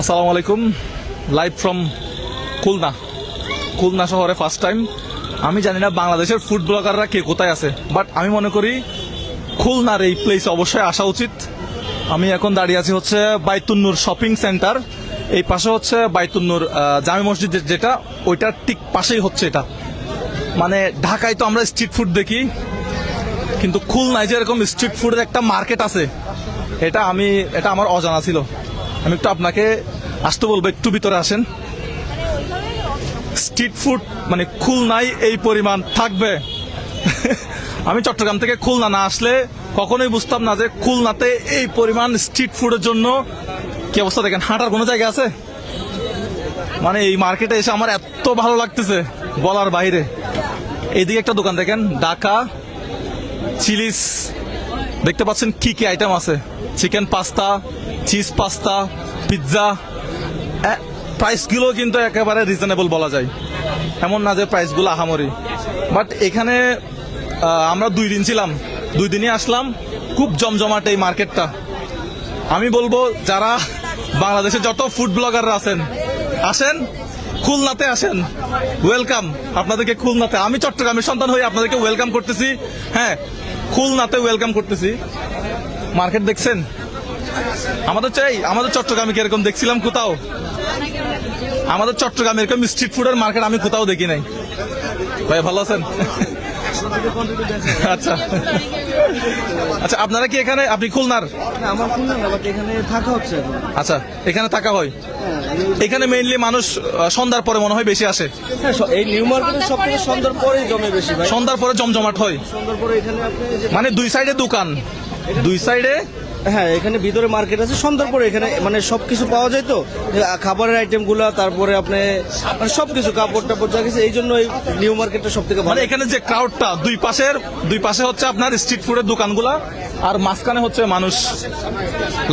আসসালামু আলাইকুম। Live from Khulna. Khulna শহরে ফার্স্ট টাইম আমি জানি না বাংলাদেশের ফুড ব্লগাররা কে কোথায় আছে বাট আমি মনে করি খুলনার এই প্লেসে অবশ্যই আসা উচিত। আমি এখন দাঁড়িয়ে আছি হচ্ছে বাইতুন্নুর শপিং সেন্টার এই পাশে হচ্ছে বাইতুন্নুর জামে মসজিদ যেটা, ওইটার ঠিক পাশেই হচ্ছে এটা। মানে ঢাকায় তো আমরা স্ট্রিট ফুড দেখি, কিন্তু খুলনায় যেরকম স্ট্রিট ফুডের একটা মার্কেট আছে, এটা আমি এটা আমার অজানা ছিল। আমি একটু আপনাকে আসতে বলব, একটু ভিতরে আসেন। স্ট্রিট ফুড মানে খুলনায় এই পরিমাণ থাকবে। আমি চট্টগ্রাম থেকে খুলনা না আসলে কখনোই বুঝতাম না যে খুলনাতে এই পরিমাণ স্ট্রিট ফুডের জন্য কি অবস্থা দেখেন, হাঁটার কোনো জায়গা আছে? মানে এই মার্কেটে এসে আমার এত ভালো লাগতেছে বলার বাইরে। এইদিকে একটা দোকান দেখেন ডাকা চিলিস। দেখতে পাচ্ছেন কি কি আইটেম আছে? Chicken pasta cheese pasta pizza প্রাইসগুলো কিন্তু একেবারে রিজনেবল বলা যায়। এমন না যে প্রাইসগুলো আহামরি। বাট এখানে আমরা দুই দিন ছিলাম। দুই দিনই আসলাম। খুব জমজমাট এই মার্কেটটা। আমি বলব, যারা বাংলাদেশে যত ফুড ব্লগাররা আছেন, আসেন, খুলনাতে আসেন। ওয়েলকাম আপনাদেরকে খুলনাতে, আমি চট্টগ্রামের সন্তান হয়ে আপনাদেরকে ওয়েলকাম করতেছি। হ্যাঁ খুলনাতে ওয়েলকাম করতেছি। মার্কেট দেখছেন? আমাদের চাই আমাদের চট্টগ্রামে কীরকম দেখছিলাম কোথাও? আমাদের চট্টগ্রামে এরকম স্ট্রিট ফুডের মার্কেট আমি কোথাও দেখি নাই। ভাই ভালো আছেন? আচ্ছা। আচ্ছা আপনারা কি এখানে আপনি খুলনার? আমার ফোন এখানে থাকা হচ্ছে আচ্ছা এখানে থাকা হয়? হ্যাঁ, এখানে মেইনলি মানুষ সন্ধ্যার পরে মনে হয় বেশি আসে। হ্যাঁ, এই নিউ মার্কেটে সব থেকে সন্ধ্যার পরেই জমে বেশি সন্ধ্যার পরে জমজমাট হয়। সন্ধ্যার পরে এখানে মানে দুই সাইডে দোকান। দুই সাইডে হ্যাঁ এখানে ভিতরে মার্কেট আছে সন্ধ্যার পরে এখানে মানে সবকিছু পাওয়া যায় তো। খাবারের আইটেমগুলা, তারপরে আপনি মানে সবকিছু, কাপড় টাপড় যা কিছু, এই জন্য এই নিউ মার্কেটটা সব থেকে ভালো। মানে এখানে যে ক্রাউডটা দুই পাশের, দুই পাশে হচ্ছে আপনার স্ট্রিট ফুডের দোকানগুলা, আর মাঝখানে হচ্ছে মানুষ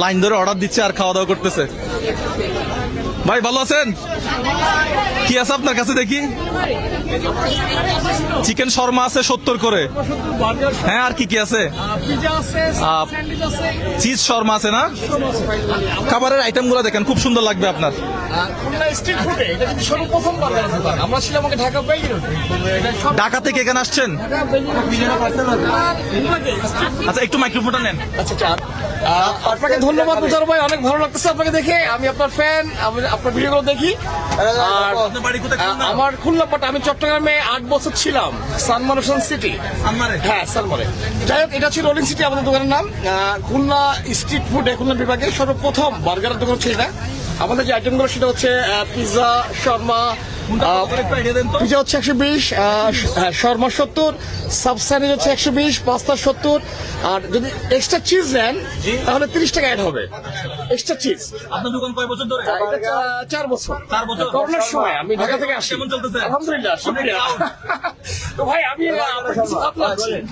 লাইন ধরে অর্ডার দিচ্ছে আর খাওয়া দাওয়া করতেছে। ভাই, ভালো আছেন? কি আছে আপনার কাছে দেখি? চিকেন শর্মা আছে সত্তর করে। হ্যাঁ আর কি কি আছে? চিজ শর্মা আছে না? খাবারের আইটেমগুলো দেখেন, খুব সুন্দর লাগবে আপনার। ঢাকা থেকে এখানে আসছেন? আচ্ছা একটু মাইক্রোফোনটা নেন। আচ্ছা আচ্ছা। আপনাকে ধন্যবাদ ভাই, অনেক ভালো লাগতেছে আপনাকে দেখে। আমি আপনার ফ্যান আপনার ভিডিওগুলো দেখি। আর আমার খুলনা পাটা আমি চট্টগ্রামে আট বছর ছিলাম সানমানুশন সিটি সানমারে? হ্যাঁ সানমানে যাই হোক এটা ছিল রোলিং সিটি আমাদের দোকানের নাম। খুলনা স্ট্রিট ফুড খুলনা বিভাগে সর্বপ্রথম বার্গারের দোকান ছিল এটা। আমাদের যে আইটেমগুলো সেটা হচ্ছে পিৎজা শর্মা পিজা হচ্ছে একশো বিশ শর্মা সত্তর সাবসানিজ হচ্ছে একশো বিশ পাস্তা সত্তর। আর যদি এক্সট্রা চিজ নেন তাহলে তিরিশ টাকা অ্যাড হবে। এক্সট্রা চিজ আপনার দোকান কয় বছর ধরে? চার বছর। চার বছর? করোনার সময় আমি ঢাকা থেকে আসি। কেমন চলতেছে? আলহামদুলিল্লাহ শুক্রিয়া। তো ভাই আমি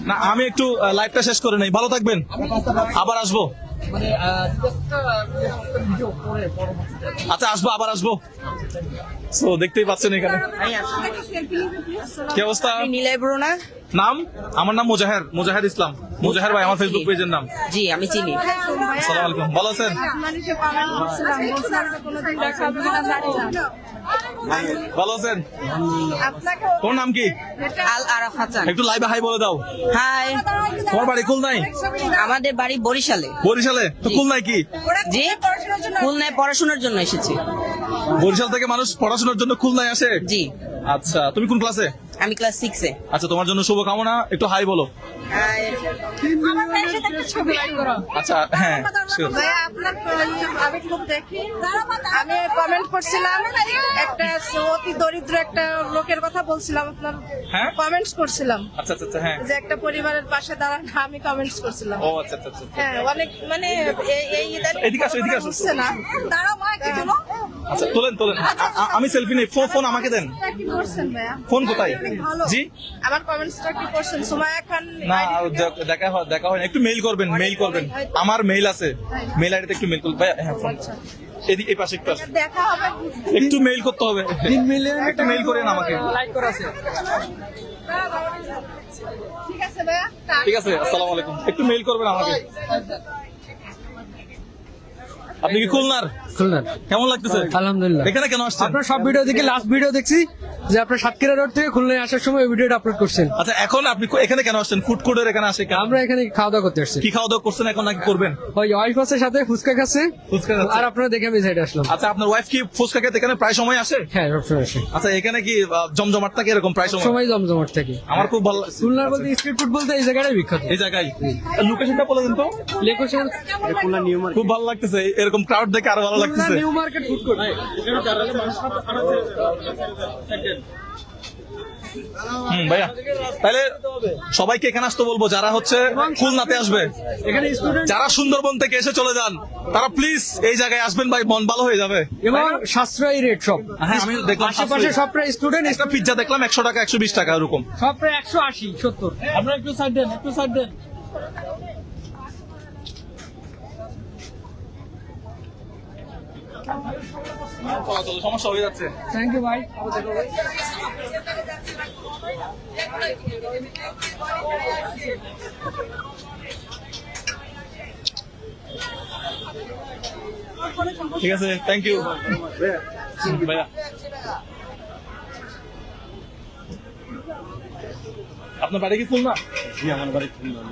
না আমি একটু লাইভটা শেষ করে নেই। ভালো থাকবেন। আবার আসব। মানে আচ্ছা আসব আবার আসব। সো দেখতেই পাচ্ছেন এখানে। কি অবস্থা? ব্রো না? নাম? আমার নাম মুজাহের মুজাহের ইসলাম। মুজাহের ভাই আমার ফেসবুক পেজের নাম। জি আমি চিনি। আসসালামু আলাইকুম। ভালো আছেন? ভালো আছেন? তোমার নাম কি? আল আরাফ হাসান একটু লাইভে হাই বলে দাও। হাই তোমার বাড়ি খুলনাই আমাদের বাড়ি বরিশালে। বরিশালে? তো খুলনায় কি? জি। খুলনায় পড়াশোনার জন্য এসেছি। বরিশাল থেকে মানুষ পড়াশোনার জন্য খুলনায় আসে? জি। আচ্ছা তুমি কোন ক্লাসে আমি ক্লাস সিক্সে আচ্ছা তোমার জন্য শুভকামনা একটু হাই বলো। আচ্ছা হ্যাঁ আমি খুব দেখি। আমি কমেন্ট করছিলাম একটা অতি দরিদ্র একটা লোকের কথা বলছিলাম আপনার। হ্যাঁ? কমেন্টস করছিলাম। আচ্ছা আচ্ছা আচ্ছা, হ্যাঁ। যে একটা পরিবারের পাশে দাঁড়ান আমি কমেন্টস করছিলাম। ও আচ্ছা আচ্ছা আচ্ছা। হ্যাঁ অনেক মানে এই- এদিকে আসো, এদিকে আসো। না। দাঁড়াও মা কি আচ্ছা তোলেন তোলেন। আ- আ- আমি সেলফি নেই। ফোন ফোন আমাকে দেন। ফোন কোথায়? জি? আমার কমেন্টসটা কি করছেন? সুমায়া খান না দেখা হয় দেখা হয় না। একটু মেইল করবেন মেইল করবেন। আমার মেইল আছে। মেইল আইডিতে একটু মেইল করবেন ভাই হ্যাঁ ফোন। এদিকে এই পাশে একটু। দেখা হবে। একটু মেইল করতে হবে। একটু মেইল করেন আমাকে। ঠিক আছে ভাইয়া ঠিক আছে আসসালামু আলাইকুম। একটু মেইল করবেন আমাকে। আপনি কি খুলনার? খুলনার। কেমন লাগতেছে? আলহামদুলিল্লাহ। এখানে কেন আসছেন? আপনার সব ভিডিও দেখে লাস্ট ভিডিও দেখছি যে আপনার সাতক্ষীরা রোড থেকে খুলনায় আসার সময় ভিডিওটা আপলোড করছেন। আচ্ছা এখন আপনি এখানে কেন আসছেন? ফুড কোর্টের এখানে আসে কেন? আমরা এখানে খাওয়া দাওয়া করতে আসছি। কি খাওয়া দাওয়া করছেন এখন নাকি করবেন? ওই ওয়াইফ আছে সাথে ফুচকা খাচ্ছে। ফুচকা খাচ্ছে। আর আপনারা দেখে আমি সাইডে আসলাম। আচ্ছা আপনার ওয়াইফ কি ফুচকা খেতে এখানে প্রায় সময় আসে? হ্যাঁ সবসময় আসে। আচ্ছা এখানে কি জমজমাট থাকে এরকম প্রায় সময়? সময় জমজমাট থাকে। আমার খুব ভালো লাগছে। খুলনার বলতে স্ট্রিট ফুড বলতে এই জায়গাটাই বিখ্যাত। এই জায়গায়। লোকেশনটা বলে দিন তো। লেকোশন খুব ভালো লাগতেছে। এরকম ক্রাউড দেখে আরও ভালো লাগতেছে। নিউ মার্কেট ফুড কোর্ট হুম ভাইয়া। তাহলে সবাইকে এখানে আসতে বলব যারা হচ্ছে খুলনাতে আসবে। এখানে স্টুডেন্ট যারা সুন্দরবন থেকে এসে চলে যান তারা প্লিজ এই জায়গায় আসবেন ভাই মন ভালো হয়ে যাবে। এবং সাশ্রয়ী রেট সব। হ্যাঁ আমি দেখলাম আশেপাশে সব প্রায় স্টুডেন্ট একটা পিজ্জা দেখলাম একশো টাকা একশো বিশ টাকা এরকম। সব প্রায় একশো আশি সত্তর। আপনারা একটু সাইড দেন একটু সাইড দেন। সমস্যা হয়ে যাচ্ছে। থ্যাংক ইউ ভাই ঠিক আছে থ্যাংক ইউ ভাইয়া। আপনার বাড়ি কি খুলনা?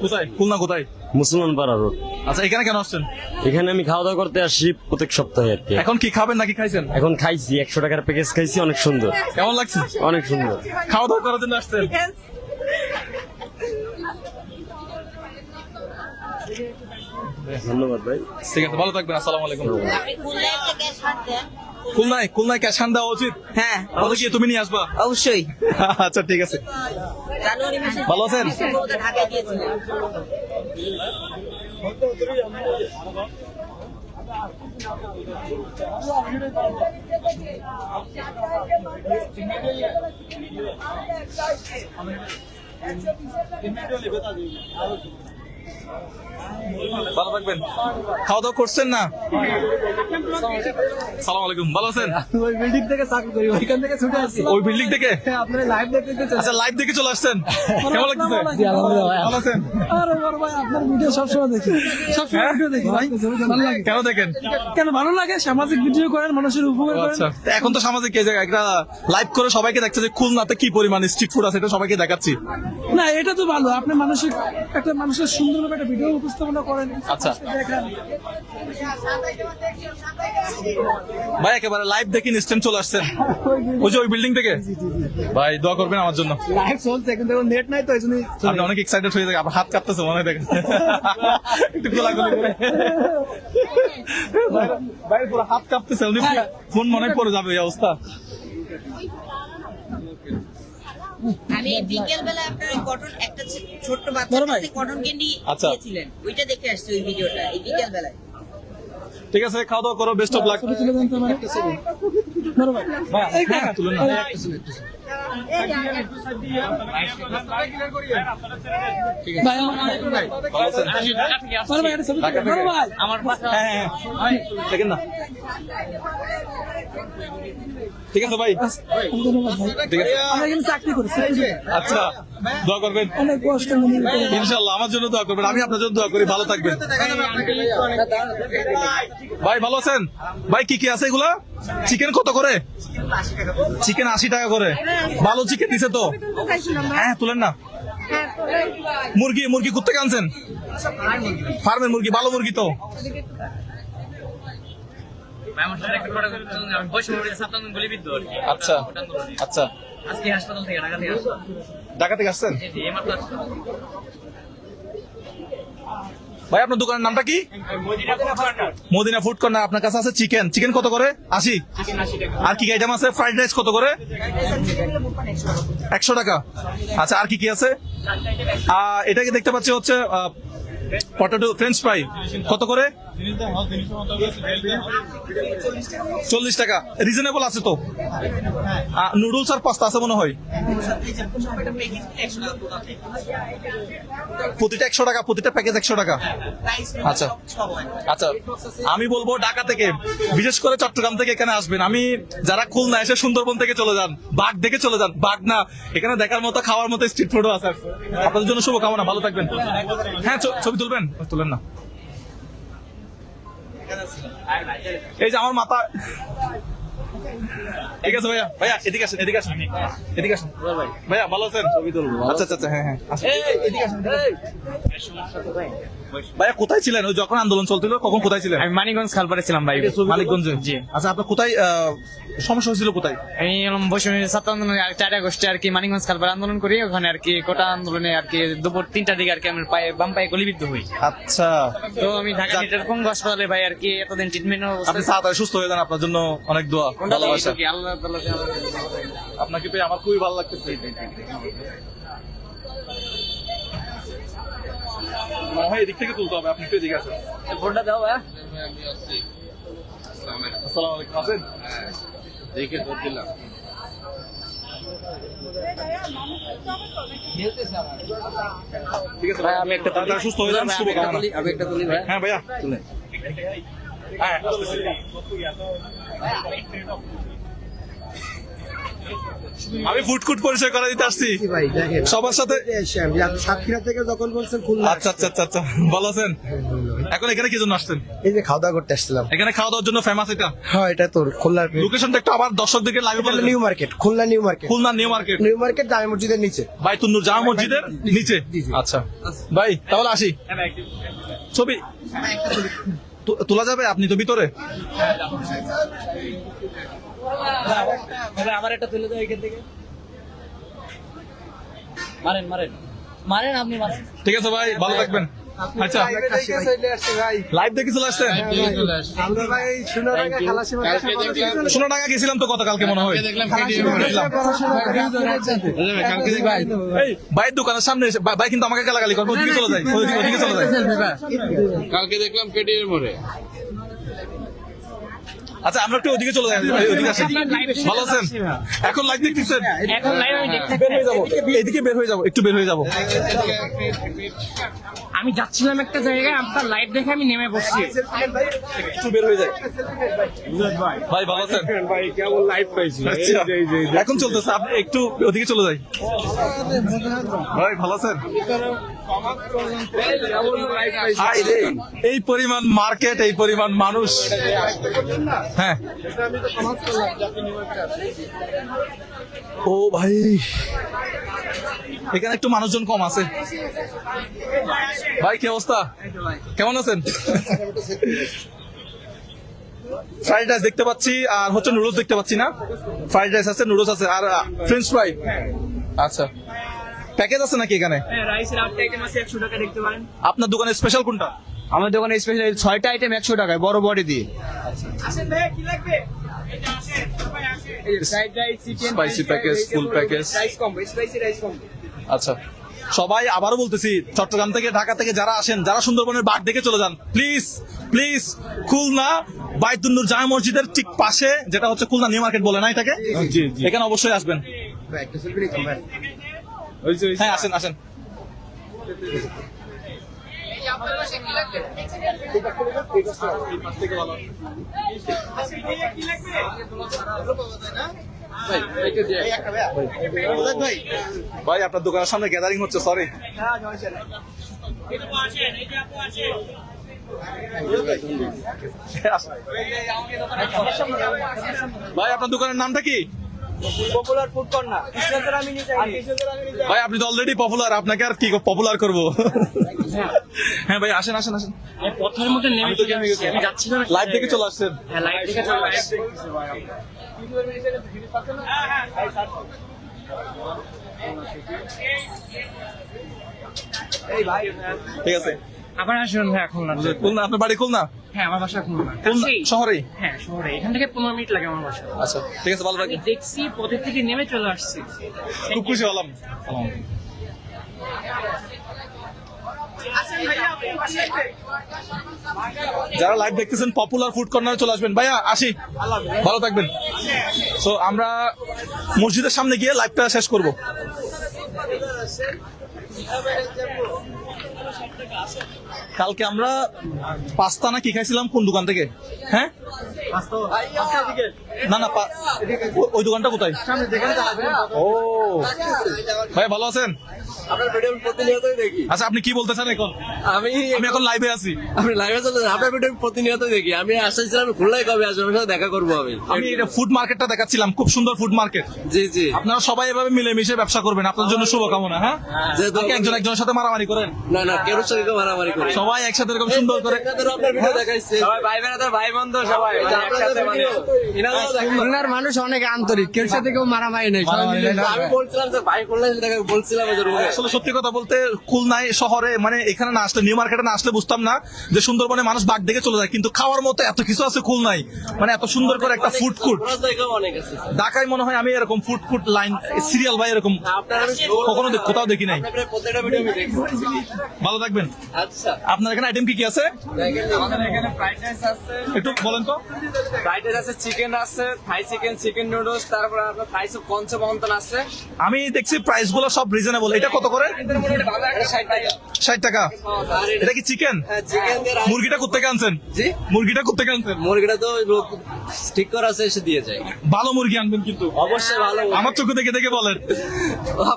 কোথায়? খুলনা কোথায়? মুসলমান পাড়া রোড। আচ্ছা এখানে কেন আসছেন? এখানে আমি খাওয়া দাওয়া করতে আসি প্রত্যেক সপ্তাহে আর কি। এখন কি খাবেন নাকি খাইছেন? এখন খাইছি একশো টাকার প্যাকেজ খাইছি অনেক সুন্দর। কেমন লাগছে? অনেক সুন্দর। খাওয়া দাওয়া করার জন্য আসছেন? ধন্যবাদ ভাই। ঠিক আছে ভালো থাকবেন আসসালামু আলাইকুম। খুলনায় খুলনায় ক্যাশ হ্যান্ড দেওয়া উচিত? হ্যাঁ কি তুমি নিয়ে আসবা? অবশ্যই। আচ্ছা ঠিক আছে। ভালো আছেন? ভালো থাকবেন। খাওয়া দাওয়া করছেন না? সালাম আলাইকুম ভালো আছেন? ওই বিল্ডিং থেকে চাকরি করি ওইখান থেকে ছুটে আসছি। ওই বিল্ডিং থেকে? আপনার লাইভ দেখতে দেখতে আচ্ছা লাইভ দেখে চলে আসছেন। কেমন ভাই। ভালো আছেন? আরে বড় ভাই আপনার ভিডিও সবসময় দেখি। সবসময় হ্যাঁ? ভিডিও দেখি ভাই। ভালো লাগে। কেন দেখেন? কেন ভালো লাগে? সামাজিক ভিডিও করেন মানুষের উপকার করেন। আচ্ছা এখন তো সামাজিক এই জায়গায় একটা লাইভ করে সবাইকে দেখছে যে খুলনাতে কি পরিমাণ স্ট্রিট ফুড আছে এটা সবাইকে দেখাচ্ছি। না এটা তো ভালো। আপনি মানসিক একটা মানুষের সুন্দরভাবে একটা ভিডিও উপস্থাপনা করেন। আচ্ছা। ভাই একেবারে লাইভ দেখে ইনস্ট্যান্ট চলে আসছেন। ওই যে ওই বিল্ডিং থেকে? ভাই দোয়া করবেন আমার জন্য। লাইভ চলছে কিন্তু নেট নাই তো এই জন্যই আপনি অনেক এক্সাইটেড হয়ে থাকে আপনার হাত কাঁপতেছে মনে হয় দেখেন। একটু গোলাগুলি করে। ভাই পুরো হাত কাঁপতেছে উনি ফোন মনে পড়ে যাবে এই অবস্থা। আমি বিকেল বেলা আপনার ওই কটন একটা ছোট্ট বাচ্চা কাছে কটন ক্যান্ডি আচ্ছা। দিয়েছিলেন ওইটা দেখে আসছি ওই ভিডিওটা এই বিকেল বেলায় ঠিক আছে খাওয়া দাওয়া করো বেস্ট অফ লাক তুলে দেন তো না আমার একটা বড় ভাই। তুলে দেন। বড় ভাই ঠিক ভাই ভাই ঠিক আছে করি আচ্ছা দোয়া করবেন অনেক কষ্ট ইনশাল্লাহ আমার জন্য দোয়া করবেন আমি আপনার জন্য দোয়া করি ভালো থাকবেন ভাই ভালো আছেন ভাই কি কি আছে এগুলা চিকেন কত করে চিকেন আশি টাকা করে ভালো চিকেন দিছে তো? হ্যাঁ তুলেন না। মুরগি মুরগি কুত্তে আনছেন? ফার্মের মুরগি ভালো মুরগি তো। আচ্ছা আচ্ছা। আজকে হাসপাতাল থেকে ঢাকা থেকে আসলাম ঢাকা থেকে আসছেন? ভাই আপনার দোকানের নামটা কি? মদিনা ফুড কর্নার আপনার কাছে আছে চিকেন চিকেন কত করে? আশি? আর কি আইটেম আছে? ফ্রাইড রাইস কত করে? একশো টাকা। আচ্ছা আর কি কি আছে? আহ, এটাকে দেখতে পাচ্ছি হচ্ছে পটেটো ফ্রেঞ্চ ফ্রাই কত করে? চল্লিশ টাকা। রিজনেবল আছে তো? নুডলস আর পাস্তা আছে মনে হয়? প্রতিটা একশো টাকা, প্রতিটা প্যাকেজ একশো টাকা। আচ্ছা। আচ্ছা আমি বলব ঢাকা থেকে, বিশেষ করে চট্টগ্রাম থেকে এখানে আসবেন। আমি, যারা খুলনা এসে সুন্দরবন থেকে চলে যান, বাঘ দেখে চলে যান, বাঘ না, এখানে দেখার মতো, খাওয়ার মতো স্ট্রিট ফুডও আছে। আপনাদের জন্য শুভকামনা, ভালো থাকবেন। হ্যাঁ ছবি তুলবেন? তুলেন না। এই যে আমার মাথা ঠিক আছে ভাইয়া। ভাইয়া এদিকে আসেন এদিকে আসেন। এদিকে আসেন। ভাইয়া ভালো আছেন? আচ্ছা আচ্ছা আচ্ছা হ্যাঁ হ্যাঁ এদিকে আসেন, ভাইয়া কোথায় ছিলেন? ওই যখন আন্দোলন চলছিল কখন কোথায় ছিলেন? আমি মানিকগঞ্জ খালপাড়ে ছিলাম ভাই। মানিকগঞ্জে। জি। আচ্ছা আপনার কোথায় সমস্যা হয়েছিল কোথায়? আমি বৈষম্য ছাত্র আন্দোলনে আর চার আগস্টে আর কি মানিকগঞ্জ খালপাড়ে আন্দোলন করি। ওখানে আর কি কোটা আন্দোলনে আর কি দুপুর তিনটার দিকে আর কি আমার পায়ে বাম পায়ে গলিবিদ্ধ হই। আচ্ছা। তো আমি ঢাকা মেডিকেল হাসপাতালে ভাই আর কি এতদিন ট্রিটমেন্ট আপনি তাড়াতাড়ি সুস্থ হয়ে যান আপনার জন্য অনেক দোয়া ভালোবাসা। আপনাকে পেয়ে আমার খুবই ভালো লাগতেছে। মনে হয় এদিক থেকে তুলতে হবে আপনি একটু এদিকে আসেন। ফোনটা দাও ভাই আসসালামু আলাইকুম আছেন ঠিক আছে ভাই আমি একটা তাড়াতাড়ি সুস্থ হয়ে যান শুভকামনা। আমি একটা তুলি ভাই। হ্যাঁ ভাইয়া। তুলে। হ্যাঁ আসতেছি। আমি ফুটকুট পরিচয় করে দিতে আসছি। ভাই সবার সাথে? সাতক্ষীরা থেকে যখন বলছেন খুলনা আচ্ছা আচ্ছা আচ্ছা আচ্ছা। ভালো আছেন? এখন এখানে কি জন্য আসছেন? এই যে খাওয়া দাওয়া করতে আসছিলাম। এখানে খাওয়া দাওয়ার জন্য ফেমাস এটা? হ্যাঁ এটা তোর খুলনার লোকেশনটা একটু আবার দর্শকদেরকে লাইভ বলে New Market Khulna New Market. Khulna New Market. New Market জামে মসজিদের নিচে। বাইতুন্নুর জামা মসজিদের নিচে? আচ্ছা। ভাই তাহলে আসি। ছবি। তো- তোলা যাবে আপনি তো ভিতরে? আমার একটা তুলে দাও এখান থেকে। মারেন মারেন। মারেন আপনি মারেন। ঠিক আছে ভাই ভালো থাকবেন। আচ্ছা। লাইভ দেখে চলে আসছেন? আমরা ভাই সোনারাঙ্গা খালাসি সোনাডাঙ্গা গেছিলাম তো গতকালকে মনে হয়। ভাইয়ের দোকানের সামনে এসে ভাই- ভাই কিন্তু আমাকে গালাগালি করবে ওদিকে চলে যায় ওদিকে ওদিকে চলে যায়। কালকে দেখলাম কেডিএর মোড়ে। আচ্ছা আমরা একটু ওদিকে চলে যাই ওদিকে আসেন ভালো আছেন? এখন লাইভ দেখতেছেন? এখন লাইভ আমি বের হয়ে যাব। এদিকে বের হয়ে যাব একটু বের হয়ে যাব। আমি যাচ্ছিলাম একটা জায়গায় আপনার লাইভ দেখে আমি নেমে বসছি একটু বের হয়ে যায় ভাই। ভালো আছেন? ভাই কেমন লাইভ পাইছি আচ্ছা এখন চলতেছে আপনি একটু ওদিকে চলে যাই। ভাই ভালো আছেন? এই পরিমাণ মার্কেট এই পরিমাণ মানুষ। হ্যাঁ। ও ভাই। এখানে একটু মানুষজন কম আছে। ভাই কি অবস্থা? কেমন আছেন? ফ্রাইড রাইস দেখতে পাচ্ছি আর হচ্ছে নুডলস দেখতে পাচ্ছি না। ফ্রাইড রাইস আছে নুডলস আছে আর ফ্রেঞ্চ ফ্রাই। আচ্ছা। প্যাকেজ আছে নাকি এখানে? পারেন। আপনার দোকানে স্পেশাল কোনটা? আমার দোকানে স্পেশাল ছয়টা আইটেম একশো টাকায় বড় বডি দিয়ে। Spicy package full package rice কম স্পাইসি রাইস কম আচ্ছা সবাই আবারও বলতেছি চট্টগ্রাম থেকে ঢাকা থেকে যারা আসেন যারা সুন্দরবনের বাঘ দেখে চলে যান প্লিজ প্লিজ খুলনা বাইতুন্নুর জামা মসজিদের ঠিক পাশে যেটা হচ্ছে খুলনা নিউ মার্কেট বলে না এটাকে? এখানে অবশ্যই আসবেন। ভাই একটা সেলফি নিতাম ভাই হ্যাঁ আসেন আসেন। ভাই আপনার দোকানের সামনে গ্যাদারিং হচ্ছে সরি ভাই আপনার দোকানের নামটা কি? পপুলার ফুড কর্নার কৃষ্ণচর আমি নিতে ভাই আপনি তো অলরেডি পপুলার আপনাকে আর কি পপুলার করব? হ্যাঁ ভাই আসেন আসেন আসেন। পথের মধ্যে নেমে চলে আসছি। আমি যাচ্ছিলাম একটা লাইভ দেখে চলে আসছেন। হ্যাঁ লাইভ দেখে চলে আসছি। ঠিক আছে। আবার আসুন ভাই খুলনা খুলনা আপনার বাড়ি খুলনা? হ্যাঁ আমার বাসা খুলনা। শহরেই? হ্যাঁ শহরে এখান থেকে পনেরো মিনিট লাগে আমার বাসা। আচ্ছা ঠিক আছে ভালো থাকেন দেখছি পথের থেকে নেমে চলে আসছি। খুব খুশি হলাম। যারা লাইভ দেখতেছেন পপুলার ফুড কর্নারে চলে আসবেন। ভাইয়া আসি। ভালো থাকবেন। সো আমরা মসজিদের সামনে গিয়ে লাইভটা শেষ করব। কালকে আমরা পাস্তা না কি খাইছিলাম? কোন দোকান থেকে? হ্যাঁ? না না ওই দোকানটা কোথায়? ও। ভাই ভালো আছেন? আপনার ভিডিও প্রতিনিয়তই দেখি আচ্ছা আপনি কি বলতে চান এখন? আমি আমি এখন লাইভে আছি। আপনি লাইভে চলে আপনার ভিডিও প্রতিনিয়ত দেখি। আমি আসাইছিলাম আমি খুলনায় কবে? আসব আপনার সাথে দেখা করব আমি। আমি এটা ফুড মার্কেটটা দেখাচ্ছিলাম খুব সুন্দর ফুড মার্কেট জি জি। আপনারা সবাই এভাবে মিলেমিশে ব্যবসা করবেন আপনার জন্য শুভকামনা হ্যাঁ? যেহেতু একজন একজনের সাথে মারামারি করেন? না না কেউ সঙ্গে মারামারি করে। সবাই একসাথে এরকম সুন্দর করে আপনার ভিডিও দেখাইছে। সবাই ভাই বেড়াতে ভাই বন্ধু খুলনার মানুষ অনেক আন্তরিক কেউ সাথে কেউ মারামারি নেই আমি বলছিলাম যে ভাই খুলনায় বলছিলাম আসলে সত্যি কথা বলতে খুলনায় শহরে মানে এখানে না আসলে নিউ মার্কেটে না আসলে বুঝতাম না যে সুন্দরবনে মানুষ বাঘ দেখে চলে যায়। কিন্তু খাওয়ার মতো এত কিছু আছে খুলনায়। মানে এত সুন্দর করে একটা ফুড কোর্ট ঢাকায় মনে হয় আমি এরকম ফুড কোর্ট লাইন সিরিয়াল বা এরকম কখনো কোথাও দেখি নাই। ভালো থাকবেন। আচ্ছা। আপনার এখানে আইটেম কি কি আছে? একটু বলেন তো? ফ্রাইড রাইস আছে চিকেন আছে থাই চিকেন চিকেন নুডলস তারপর আপনার থাই সুপ পঞ্চমন্তন আছে। আমি দেখছি প্রাইসগুলো সব রিজনেবল এটা কত করে? ভালো ষাট টাকা। আর এটা কি চিকেন রাইস- মুরগিটা কোথেকে আনছেন? মুরগিটা কোথেকে আনছেন? মুরগিটা তো লোক ঠিক করা আছে এসে দিয়ে যায়। ভালো মুরগি আনবেন কিন্তু। অবশ্যই ভালো আমার চোখে দেখে দেখে বলেন।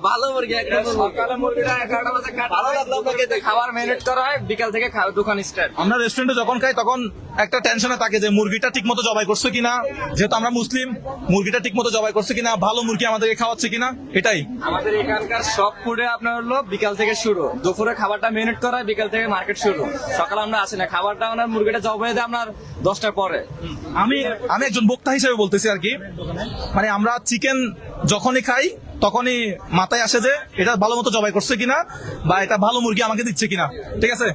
ভালো মুরগি একদম সকালে মুরগিটা এগারোটা বাজে ভালো লাগল আপনাকে খাবার মেনুট করা হয় বিকাল থেকে দোকান স্টার্ট আমরা রেস্টুরেন্টে যখন খাই তখন একটা টেনশনে থাকে যে মুরগিটা ঠিক মতো জবাই করছে কিনা? যেহেতু আমরা মুসলিম মুরগিটা ঠিক মতো জবাই করছে কিনা? ভালো মুরগি আমাদেরকে খাওয়াচ্ছে কিনা? এটাই। আমাদের এখানকার সব ফুডে আপনার হলো বিকাল থেকে শুরু। দুপুরে খাবারটা মিনিট করা বিকাল থেকে মার্কেট শুরু। সকালে আমরা আসি না। খাবারটা আপনার মুরগিটা জবাই দেয় আপনার দশটার পরে। আমি আমি একজন বক্তা হিসেবে বলতেছি আর কি। মানে আমরা চিকেন যখনই খাই তখনই মাথায় আসে যে এটা ভালো মতো জবাই করছে কিনা বা এটা ভালো মুরগি আমাকে দিচ্ছে কিনা। ঠিক আছে?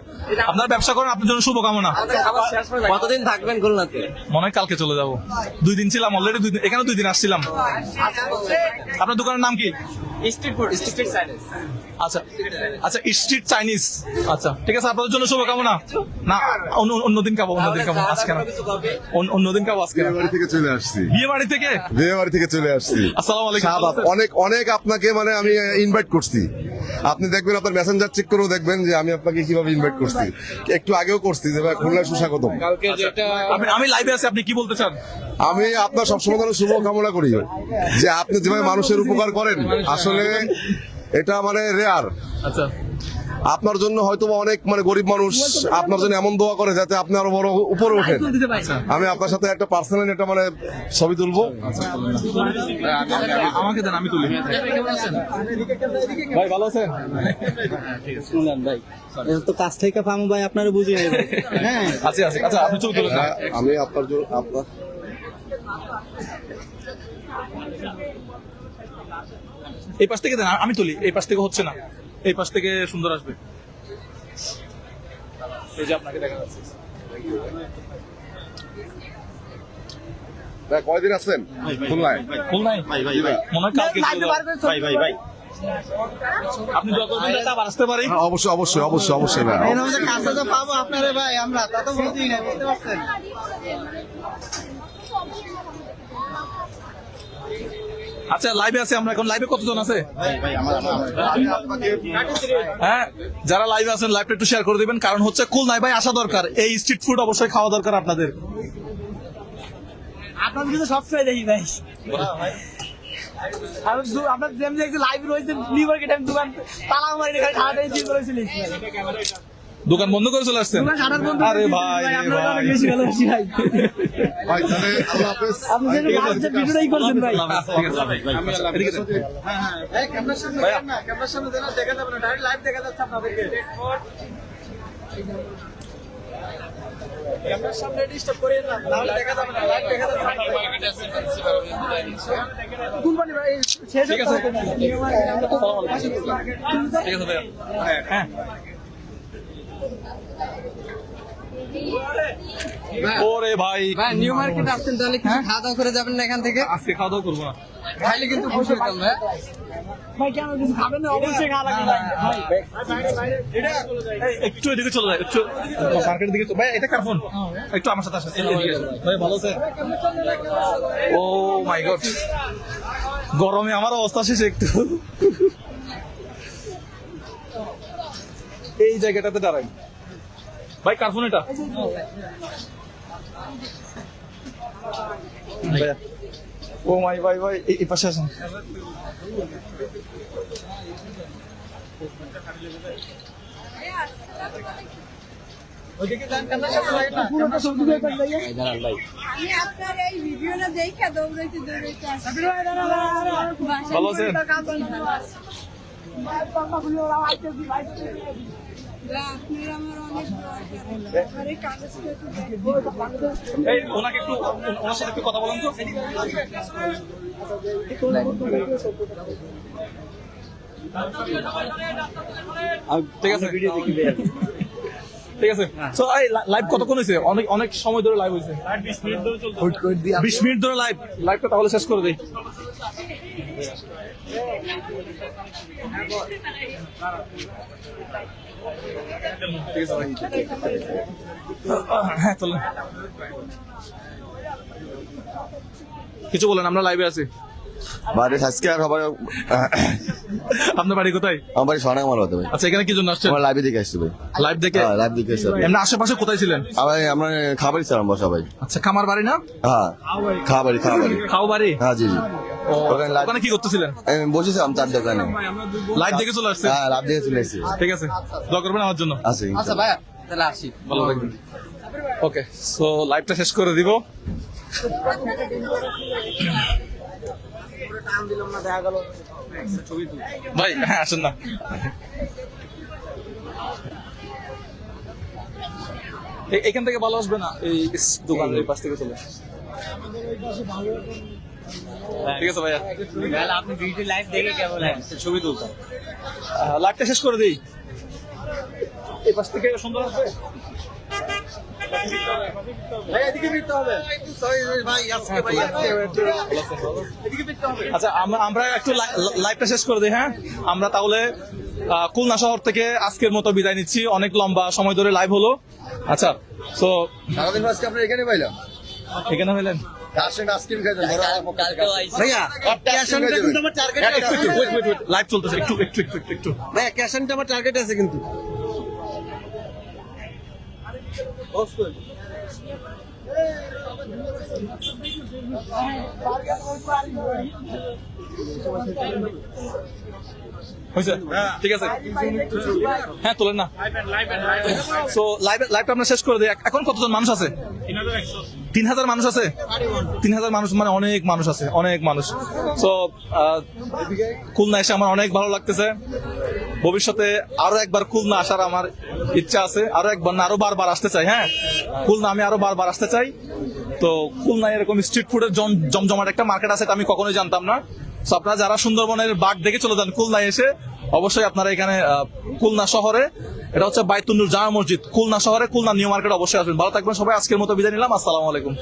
আপনার ব্যবসা করেন আপনার জন্য শুভকামনা। কতদিন থাকবেন খুলনাতে? মনে হয় কালকে চলে যাব। দুই দিন ছিলাম অলরেডি দুই দিন এখানে দুই দিন আসছিলাম। আপনার দোকানের নাম কি? স্ট্রিট ফুড স্ট্রিট সাইডে আচ্ছা আচ্ছা স্ট্রিট চাইনিজ আচ্ছা ঠিক আছে আপনাদের জন্য শুভকামনা। না অন্যদিন খাব অন্যদিন খাব আজকে না। অন্যদিন খাব আজকে না। বাড়ি থেকে চলে আসছি। বিয়ে বাড়ি থেকে? বিয়ে বাড়ি থেকে চলে আসছি। আসসালামু আলাইকুম। অনেক অনেক আপনাকে মানে আমি ইনভাইট করছি। আপনি দেখবেন আপনার মেসেঞ্জার চেক করেও দেখবেন যে আমি আপনাকে কীভাবে ইনভাইট করছি। একটু আগেও করছি যে ভাই খুলনায় সুস্বাগতম। কালকে যেটা আমি আমি লাইভে আছি আপনি কি বলতে চান? আমি আপনার সবসময় শুভ কামনা করি যে আপনি যেভাবে মানুষের উপকার করেন আসলে এটা মানে রেয়ার আচ্ছা। আপনার জন্য হয়তো বা অনেক মানে গরিব মানুষ আপনার জন্য এমন দোয়া করে যাতে আপনি আরও বড় উপরে ওঠেন। আমি আপনার সাথে একটা পার্সোনাল একটা মানে ছবি তুলবো। আমাকে দেন আমি তুলি। ভাই ভালো আছেন? ভাই। তো কাছ থেকে পামো ভাই আপনারা বুঝি হ্যাঁ আচ্ছা আচ্ছা আচ্ছা আপনি ছবি তুলেন। হ্যাঁ, আমি আপনার জন্য আপনার এই পাশ থেকে দেন আমি তুলি এই পাশ থেকে হচ্ছে না। এই পাশ থেকে সুন্দর আসবে। এই যে আপনাকে দেখা যাচ্ছে। ভাই, কয়দিন আছেন? খুলনায়? খুলনায়? মনে হয় কালকে ভাই ভাই ভাই আপনি যাতে আবার আসতে পারি হ্যাঁ, অবশ্যই অবশ্যই অবশ্যই অবশ্যই ভাই। কাছে তো পাবো আপনারে ভাই আমরা তা তো বুঝি না বুঝতে পারছেন? আচ্ছা লাইভে আছে আমরা এখন লাইভে কতজন আছে? হ্যাঁ যারা লাইভে আছেন লাইভটা একটু শেয়ার করে দিবেন কারণ হচ্ছে কুল নাই ভাই আসা দরকার। এই স্ট্রিট ফুড অবশ্যই খাওয়া দরকার আপনাদের। আপনার কিন্তু সবসময় দেখি ভাই। আপনার লাইভ রয়েছে নিউ মার্কেট আমি দোকান তালা মারি দিয়ে করেছিলি দোকান বন্ধ করে চলে আসছেন? আরে ভাই ভাই অনেক বেশি ভালোবাসি ভাই। ভাই তাহলে আল্লাহ হাফেজ। আপনি যেন ভিডিওটাই করছেন ভাই। ঠিক আছে এদিকে ক্যামেরার সামনে দেখেন না ক্যামেরার সামনে দেখা যাবে না ডাইরেক্ট লাইভ দেখা যাচ্ছে আপনাদেরকে। ক্যামেরার সামনে ডিস্টার্ব করিয়ে না তাহলে দেখা যাবে না লাইভ দেখা যাচ্ছে কুরবানি ভাই শেষ ঠিক আছে ঠিক আছে হ্যাঁ। ওরে ভাই নিউ মার্কেট আসছেন তাহলে কিছু খাওয়া দাওয়া করে যাবেন না এখান থেকে আজকে খাওয়া দাওয়া করব না খাইলে কিন্তু খুশি হতাম ভাই ভাই কেন কিছু খাবেন না অবশ্যই খাওয়া লাগবে ভাই একটু এদিকে চলে যায় একটু মার্কেটের দিকে ভাই এটা কার ফোন একটু আমার সাথে আসেন। ভাই ভালো আছে ও মাই গড গরমে আমার অবস্থা শেষ একটু এই জায়গাটাতে দাঁড়াই ভাই কার ফোন এটা? ও মাই ভাই ভাই এই- পাশে আসেন। ভালো আছেন? ওনাকে একটু ওনার সাথে একটু কথা বলেন তো। ঠিক আছে। ঠিক আছে। সো এই লাইভ কতক্ষণ হয়েছে অনেক অনেক সময় ধরে লাইভ হয়েছে বিশ মিনিট ধরে লাইভ লাইভটা তাহলে শেষ করে দিই। আছে ভাই। হ্যাঁ কিছু বলেন আমরা লাইভে আছি। বাড়ি আজকে আর আপনার বাড়ি কোথায়? আমার বাড়ি সোনাগ মাল হতে ভাই। আচ্ছা এখানে কি জন্য আসছেন? আমার লাইভে দেখে আসছি ভাই। লাইভ দেখে? হ্যাঁ লাইভ দেখে আসছি এমনি আশেপাশে কোথায় ছিলেন? আমার আমরা খাবারই ছিলাম বসা ভাই। আচ্ছা খামার বাড়ি না? হ্যাঁ খাবারই খাবারই। বাড়ি হ্যাঁ জি জি। ওখানে কি করতেছিলেন? আমি বসেছিলাম চার দোকানে লাইভ দেখে চলে আসছে হ্যাঁ দেখে চলে এসেছি ঠিক আছে। দোয়া করবেন আমার জন্য। আছে ভাইয়া তাহলে আসি। ভালো থাকবেন। ওকে সো লাইভটা শেষ করে দিব। ভাই হ্যাঁ আসেন না। এখান থেকে ভালো আসবে না? এই দোকানের এই পাশ থেকে চলে ঠিক আছে, ভাইয়া। আপনি ভিডিও লাইভ দেখে কেমন ছবি তুলতাম। লাইভটা শেষ করে দিই। এই পাশ থেকে সুন্দর আসবে? আচ্ছা আমরা- একটু লাইভটা শেষ করে দিই হ্যাঁ? আমরা তাহলে খুলনা শহর থেকে আজকের মতো বিদায় নিচ্ছি। অনেক লম্বা সময় ধরে লাইভ হলো। আচ্ছা তো সারাদিন আজকে আমরা এখানে পাইলাম? এখানে টার্গেট লাইভ চলতেছে একটু একটু একটু একটু একটু ভাইয়া ক্যাশ অনটা আমার টার্গেট আছে কিন্তু হয়েছে ঠিক আছে। হ্যাঁ তোলেন না। সো লাইভ লাইভটা আমরা শেষ করে দিই। এখন কতজন মানুষ আছে? তিন হাজার মানুষ আছে? তিন হাজার মানুষ মানে অনেক মানুষ আছে অনেক মানুষ। সো খুলনা এসে আমার অনেক ভালো লাগতেছে। ভবিষ্যতে আরও একবার খুলনা আসার আমার ইচ্ছা আছে। আরও একবার না, আরও বারবার আসতে চাই হ্যাঁ? খুলনা আমি আরও বারবার আসতে চাই। তো খুলনা এরকম স্ট্রিট ফুডের জম- জমজমাট একটা মার্কেট আছে আমি কখনোই জানতাম না। আপনারা যারা সুন্দরবনের বাঘ দেখে চলে যান খুলনায় এসে, অবশ্যই আপনারা এখানে খুলনা শহরে, এটা হচ্ছে বাইতুন্নুর জামা মসজিদ। খুলনা শহরে খুলনা নিউ মার্কেট অবশ্যই আসবেন। ভালো থাকবেন সবাই, আজকের মতো বিদায় নিলাম, আসসালামু আলাইকুম।